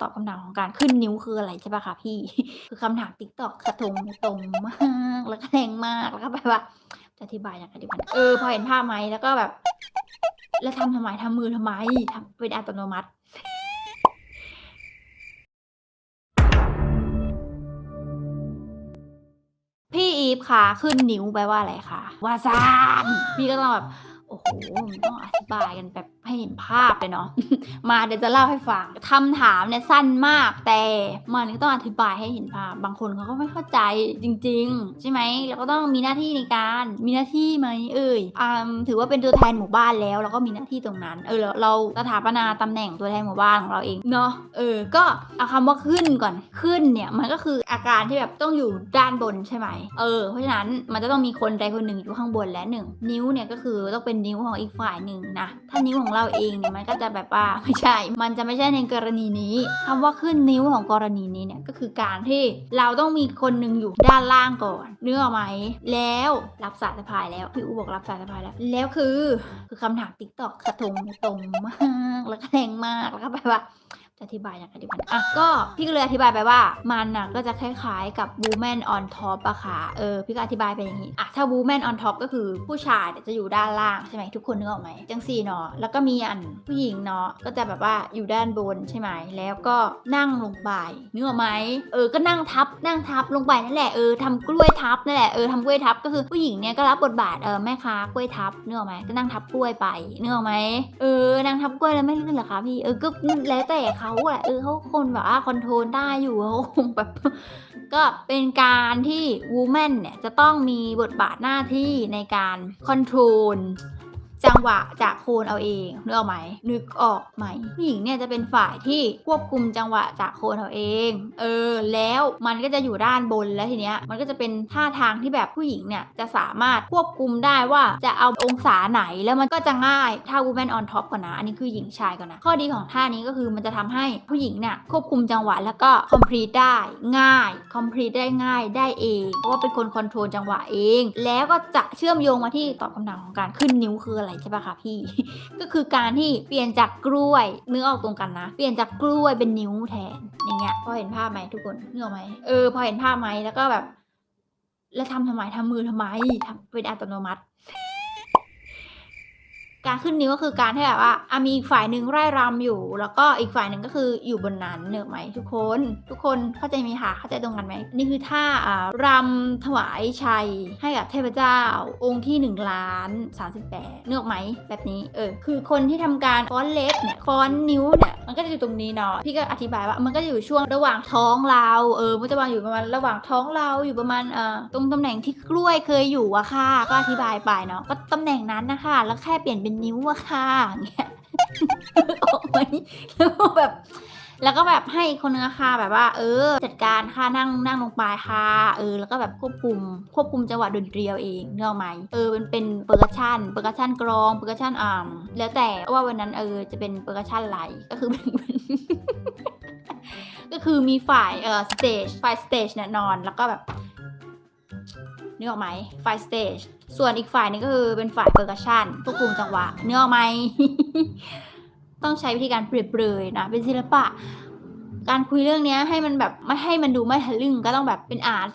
ตอบคำถามของการขึ้นนิ้วคืออะไรใช่ปะคะพี่ คือคำถามติ๊กตอกกระทงตรงมากแล้วก็แรงมากแล้วก็แบบว่าจะอธิบายยังไงดีมันเออพอเห็นภาพไหมแล้วก็แบบ แล้วทำทำไมทำมือทำไมทำเป็นอัตโนมัติพี่อีฟคะขึ้นนิ้วแปลว่าอะไรคะว่าซานพี่ก็ต้องแบบ โอ้โหมันต้องอธิบายกันแบบ ให้เห็นภาพเลยเนาะ มาเดี๋ยวจะเล่าให้ฟังคำถามเนี่ยสั้นมากแต่มันก็ต้องอธิบายให้เห็นภาพ บางคนเขาก็ไม่เข้าใจจริง ๆ ใช่ไหมเราก็ต้องมีหน้าที่ในการมีหน้าที่ไหมเอ่ยอ่าถือว่าเป็นตัวแทนหมู่บ้านแล้วเราก็มีหน้าที่ตรงนั้น เออเราเราสถาปนาตำแหน่งตัวแทนหมู่บ้านของเราเองเนาะเออก็เอาคำว่าขึ้นก่อนขึ้นเนี่ยมันก็คืออาการที่แบบต้องอยู่ด้านบนใช่ไหมเออเพราะฉะนั้นมันจะต้องมีคนใดคนหนึ่งอยู่ข้างบนและหนึ่งนิ้วเนี่ยก็คือต้องเป็นนิ้วของอีกฝ่ายหนึ่งนะถ้านิ้วของเราเองเนี่ยมันก็จะแบบว่าไม่ใช่ มันจะไม่ใช่ในกรณีนี้คำว่าขึ้นนิ้วของกรณีนี้เนี่ยก็คือการที่เราต้องมีคนหนึ่งอยู่ด้านล่างก่อนเนื้อไหม แล้วรับสายสะพายแล้วพี่อูบอกรับสายสะพายแล้ว แล้วคือคือคำถามติ๊กตอกกระทงตรงมากแล้วก็แรงมากแล้วก็แบบว่า จะอธิบายยังไงดีมันอะก็พี่ก็เลยอธิบายไปว่ามันน่ะก็จะคล้ายๆกับ woman on top อะค่ะเออพี่ก็อธิบายไปอย่างนี้อะถ้า woman on top ก็คือผู้ชายเนี่ยจะอยู่ด้านล่างใช่ไหมทุกคนนึกออกไหมจังสี่เนาะแล้วก็มีอันผู้หญิงเนาะก็จะแบบว่าอยู่ด้านบนใช่ไหมแล้วก็นั่งลงไปนึกออกไหมเออก็นั่งทับนั่งทับลงไปนั่นแหละเออทำกล้วยทับนั่นแหละเออทำกล้วยทับก็คือผู้หญิงเนี่ยก็รับบทบาทเออแม่ค้ากล้วยทับนึกออกไหมก็นั่งทับกล้วยไปนึกออกไหมเออนางทับกล้วยแล้วไม่ลื่นเหรอคะพี่เออก็แล้วแต่เขาแหละเออเขาคนแบบว่าคอนโทรลได้อยู่เขาคงแบบ ก็เป็นการที่วูแมนเนี่ยจะต้องมีบทบาทหน้าที่ในการคอนโทรล จังหวะจากโคนเอาเองนึกออกไหมนึกออกไหมผู้หญิงเนี่ยจะเป็นฝ่ายที่ควบคุมจังหวะจากโคนเอาเอง เออ แล้วมันก็จะอยู่ด้านบนแล้วทีเนี้ยมันก็จะเป็นท่าทางที่แบบผู้หญิงเนี่ยจะสามารถควบคุมได้ว่าจะเอาองศาไหนแล้วมันก็จะง่ายถ้า woman on top ก่อนนะ อันนี้คือหญิงชายก่อนนะ ข้อดีของท่านี้ก็คือมันจะทำให้ผู้หญิงเนี่ยควบคุมจังหวะแล้วก็ complete ได้ง่าย complete ได้ง่ายได้เอง เพราะว่าเป็นคนคอนโทรลจังหวะเอง แล้วก็จะเชื่อมโยงมาที่ตอบคำถามของการขึ้นนิ้วคืออะไรใช่ปะคะพี่ ก็คือการที่เปลี่ยนจากกล้วยเนื้อออกตรงกันนะ เปลี่ยนจากกล้วยเป็นนิ้วแทนอย่างเงี้ยพอเห็นภาพไหมทุกคนเนื้อไหมเออพอเห็นภาพไหมแล้วก็แบบ แล้วทำทำไมทำมือทำไมทำเป็นอัตโนมัติ การขึ้นนิ้วก็คือการที่แบบว่าอะมีอีกฝ่ายหนึ่งไร่รำอยู่ แล้วก็อีกฝ่ายหนึ่งก็คืออยู่บนนั้นเนอะไหมทุกคน ทุกคนเข้าใจไหมคะเข้าใจตรงกันไหมนี่คือท่าอ่ารำถวายชัยให้กับเทพเจ้า องค์ที่1ล้าน38เนกออกไหมแบบนี้เออคือคนที่ทำการค้อนเล็บเนี่ยค้อนนิ้วเนี่ยมันก็จะอยู่ตรงนี้เนาะพี่ก็อธิบายว่ามันก็จะอยู่ช่วงระหว่างท้องเราเออมันจะวางอยู่ประมาณระหว่างท้องเราอยู่ประมาณเอ่อตรงตำแหน่งที่กล้วยเคยอยู่อะค่ะ ก็อธิบายไปเนาะก็ตำแหน่งนั้นนะคะแล้วแค่เปลี่ยนเป็นนิ้วอะค่ะอย่างเงี้ยออกไหมแล้วก็แบบ แล้วก็แบบให้คนนึงอะค่ะแบบว่า เออ จัดการค่ะนั่งนั่งลงไปค่ะ เออ แล้วก็แบบควบคุม ควบคุมจังหวะดนตรีเอาเองเนกอะไหมเออเป็นเป็นเปอร์คัชชันเปอร์คัชชันกรองเปอร์คัชชันอ่าแล้วแต่ว่าวันนั้นเออจะเป็นเปอร์คัชชันไรก็คือเป็นก็คือมีฝ่ายเอ่อสเตจฝ่ายสเตจเนี่ยนอนแล้วก็แบบนึกออกไหมฝ่ายสเตจ ส่วนอีกฝ่ายนึงก็คือเป็นฝ่ายเปอร์คัชชันควบคุมจังหวะเนึกอไหม ต้องใช้วิธีการเปรียบเปรยนะ เป็นศิลปะ การคุยเรื่องนี้ให้มันแบบไม่ให้มันดูไม่ทะลึ่งก็ต้องแบบเป็นอาร์ต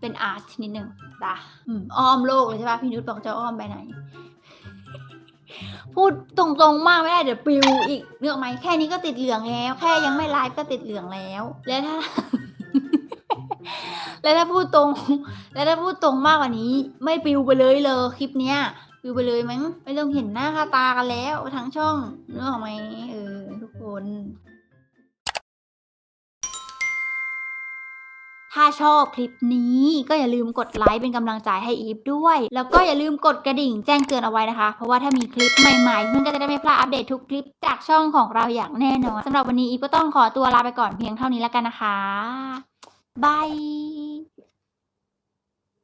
เป็นอาร์ตนิดนึงจ้ะอ้อมโลกเลยใช่ปะพี่นุชบอกจะอ้อมไปไหน พูดตรงๆมากไม่ได้เดี๋ยวปิวอีกเนื้อไหมแค่นี้ก็ติดเหลืองแล้ว แค่ยังไม่ไลฟ์ก็ติดเหลืองแล้ว แล้วถ้า แล้วถ้าพูดตรง แล้วถ้าพูดตรงมากกว่านี้ ไม่ปลิวไปเลยเลยคลิปเนี้ยปลิวไปเลยมั้งไม่ต้องเห็นหน้าค่าตากันแล้วทั้งช่องเนื้ออกไหมเออทุกคน ถ้าชอบคลิปนี้ก็อย่าลืมกดไลค์เป็นกำลังใจให้อีฟด้วย แล้วก็อย่าลืมกดกระดิ่งแจ้งเตือนเอาไว้นะคะ เพราะว่าถ้ามีคลิปใหม่ๆเพื่อนก็จะได้ไม่พลาดอัปเดตทุกคลิปจากช่องของเราอย่างแน่นอนสำหรับวันนี้อีฟก็ต้องขอตัวลาไปก่อนเพียงเท่านี้แล้วกันนะคะบาย